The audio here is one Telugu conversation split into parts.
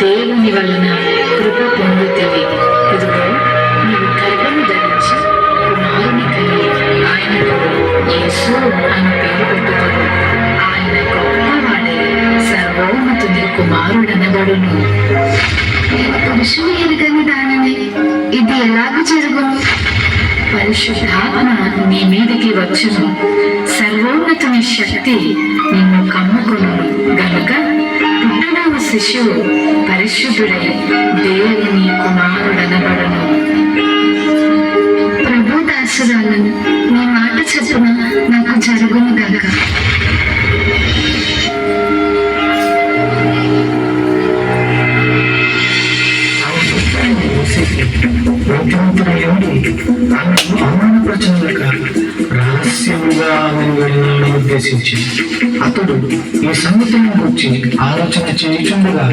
దేవుని వలన కృప పొందుతుంది ఇదిగో నీవు గర్భము ధరించి కుమారుని కలిగి ఆయనకు యేసు అని పేరు పెట్టుకోడు ఆయన గొప్పవాడే సర్వోన్నతుని కుమారుడనబడును. పురుషుడు ఎరగని దానిని ఇది ఎలాగ జరుగును? పరిశుద్ధాత్మ నీ మీదకి వచ్చును. సర్వోన్నతుని శక్తి నిన్ను కమ్ముకును. గనుక శిశువు పరిశుద్ధుడై దేవుని కుమారుడనబడను. ప్రభు దాసురాలను నీ మాట చెప్పున నాకు జరుగును గనక ఆమెను అవమానపరచలేక ఆమెను వెళ్ళాలని ఉద్దేశించి అతడు ఈ సంగతిని గురించి ఆలోచన చేయుచుండగా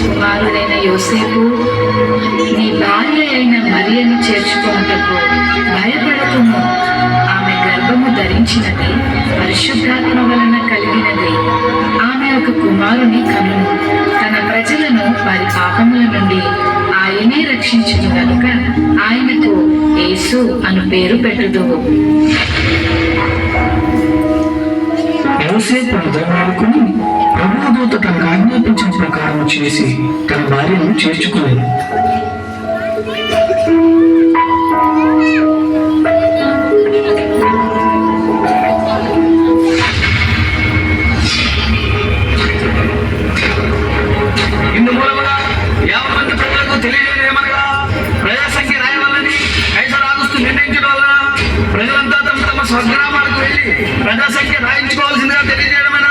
కుమారుడైన యోసేపు నీ భార్య అయిన మరియను చేర్చుకొనుటకు భయపడకుండా గర్భము ధరించినది పరిశుద్ధాత్మ వలన కలిగినది. ఆమె ఒక కుమారుని కనును. తన ప్రజలను వారి పాపముల నుండి ఆయనే రక్షించును కనుక ఆయనకు యేసు అను పేరు పెట్టుదు యోసేపు నిద్రమేలుకుని ప్రభుదూత తనకు ఆజ్ఞాపించిన ప్రకారం చేసి తన భార్యను చేర్చుకునేది స్వగ్రామాలకు వెళ్ళి ప్రజా సంఖ్య రాయించుకోవాల్సిందిగా తెలియజేయడమైన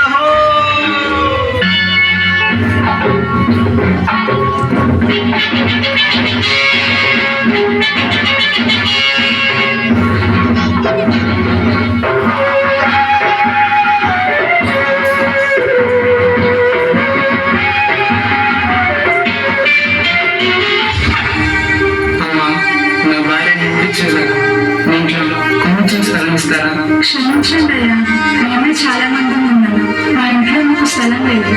కొంచెం క్షమించండి అయ్యా. మేమే చాలా మంది ఉన్నాము. మా ఇంట్లో మీకు స్థలం లేదు.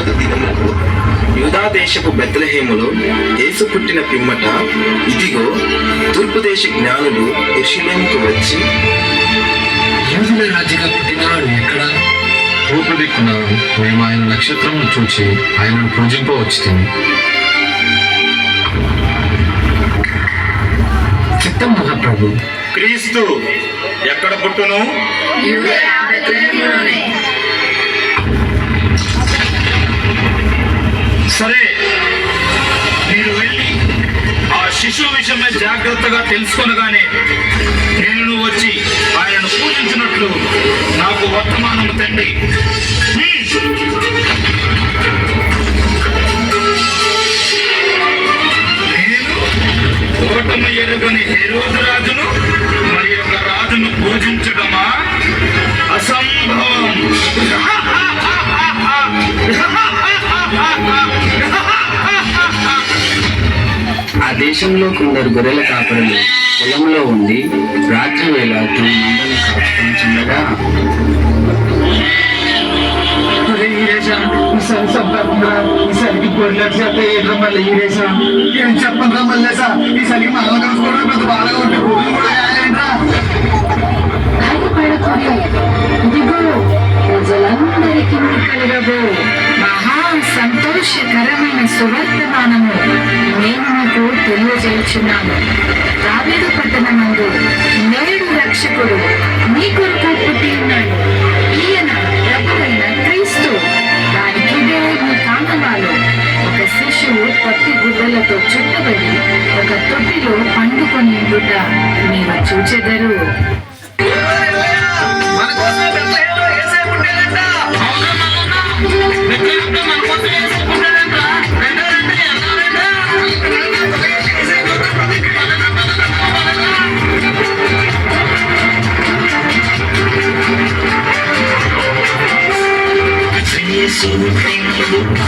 హేరోదు దినముకు యూదా దేశపు బెత్లహేములో యేసు పుట్టిన పిమ్మట ఇదిగో తూర్పు దేశ జ్ఞానులు ఎర్షిలేముకు వచ్చి యూదుల రాజుగా పుట్టినవాడు ఎక్కడ? తూర్పు దిక్కున మేము ఆయన నక్షత్రమును చూచి ఆయనను పూజింపవచ్చుతుంది. చిత్తం మహాప్రభు. క్రీస్తు ఎక్కడ పుట్టును? సరే మీరు వెళ్ళి ఆ శిశువు విషయమై జాగ్రత్తగా తెలుసుకొనగానే నేను వచ్చి ఆయనను పూజించినట్లు నాకు వర్తమానము తండ్రి దేశంలో కొందరు గొర్రెల కాపరులు పొలంలో ఉండి రాత్రి వేళ తమ మందలను కాచుకొనిచుండగా ఈసారికి గొర్రెలకు చేత ఏడ్రా మళ్ళీ ఈరేసా ఏం చెప్పండి మళ్ళీ సార్ ఈసారికి మళ్ళీ కలుసుకోవడం పెద్ద బాగా ఉంటే గొర్రెలు కూడా కాయాలంటా భయపడకుడి ఇదిగో ప్రజలందరికీ కలగబో మహా సంతోషకరమైన సువర్తమానము. తెలియజేయుచున్నాను దావీదు పట్టణమందు నేడు రక్షకుడు మీ కొరకు పుట్టి ఉన్నాడు. ఈయన ప్రభువైన క్రీస్తు. దానికి ఇదే మీ ఒక శిశువు పత్తి గుడ్డలతో చుట్టబడి ఒక తొట్టిలో పండుకొని గుడ్డ మీరు చూచెదరు.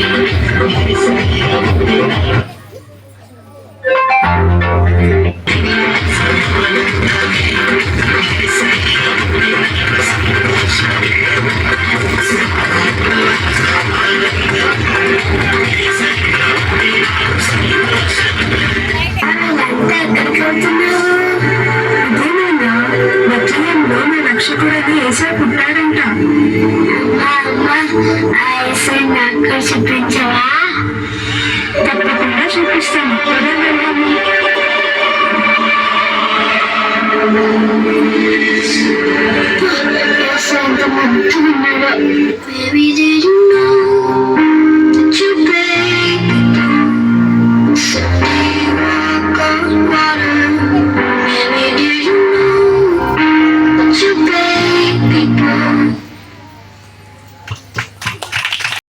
I'm gonna be so happy. తప్పకుండా చూపిస్తాను పద వెళ్దాము. ఎంత ముద్దు ఉన్నాడో బేబీ